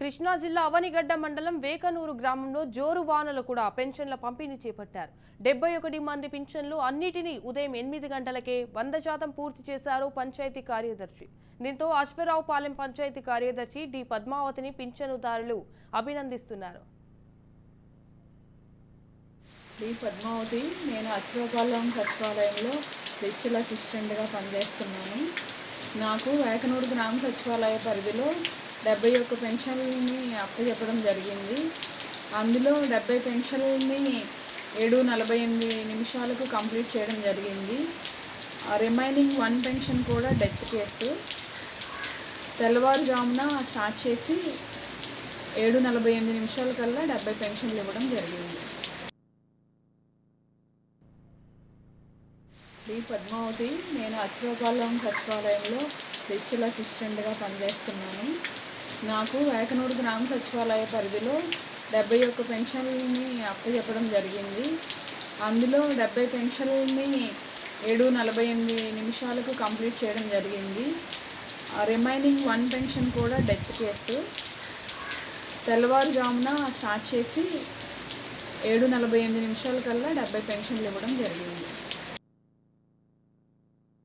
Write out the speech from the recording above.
కృష్ణా జిల్లా అవనిగడ్డ మండలం వేకనూరు గ్రామంలో జోరు వానలు కూడా పెన్షన్ల పంపిణీ చేపట్టారు. డెబ్బై ఒకటి మంది పింఛన్లు అన్నిటినీ ఉదయం ఎనిమిది గంటలకే వంద శాతం పూర్తి చేశారు పంచాయతీ కార్యదర్శి. దీంతో అశ్వరావుపాలెం పంచాయతీ కార్యదర్శి డి పద్మావతిని పింఛనుదారులు అభినందిస్తున్నారు. డి పద్మావతి నేను అశ్వపాలెం సచివాలయంలో డిజిటల్ అసిస్టెంట్గా పనిచేస్తున్నాను. నాకు వేకనూరు గ్రామ సచివాలయ పరిధిలో డెబ్బై ఒక్క పెన్షన్లని అప్పచెప్పడం జరిగింది. అందులో డెబ్బై పెన్షన్లని ఏడు నలభై ఎనిమిది నిమిషాలకు కంప్లీట్ చేయడం జరిగింది. ఆ రిమైనింగ్ వన్ పెన్షన్ కూడా డెత్ కేసు. తెల్లవారుజామున స్టార్ట్ చేసి ఏడు నలభై ఎనిమిది నిమిషాల కల్లా డెబ్బై పెన్షన్లు ఇవ్వడం జరిగింది. డి పద్మావతి. నేను అశ్వపాలెం సచివాలయంలో డిజిటల్ అసిస్టెంట్గా పనిచేస్తున్నాను. నాకు వేకనూరు గ్రామ సచివాలయ పరిధిలో డెబ్బై ఒక్క పెన్షన్లని అప్పచెప్పడం జరిగింది. అందులో డెబ్బై పెన్షన్లని ఏడు నలభై ఎనిమిది నిమిషాలకు కంప్లీట్ చేయడం జరిగింది. ఆ రిమైనింగ్ వన్ పెన్షన్ కూడా డెత్ కేసు. తెల్లవారుజామున స్టార్ట్ చేసి ఏడు నలభై ఎనిమిది నిమిషాల కల్లా డెబ్బై పెన్షన్లు ఇవ్వడం జరిగింది.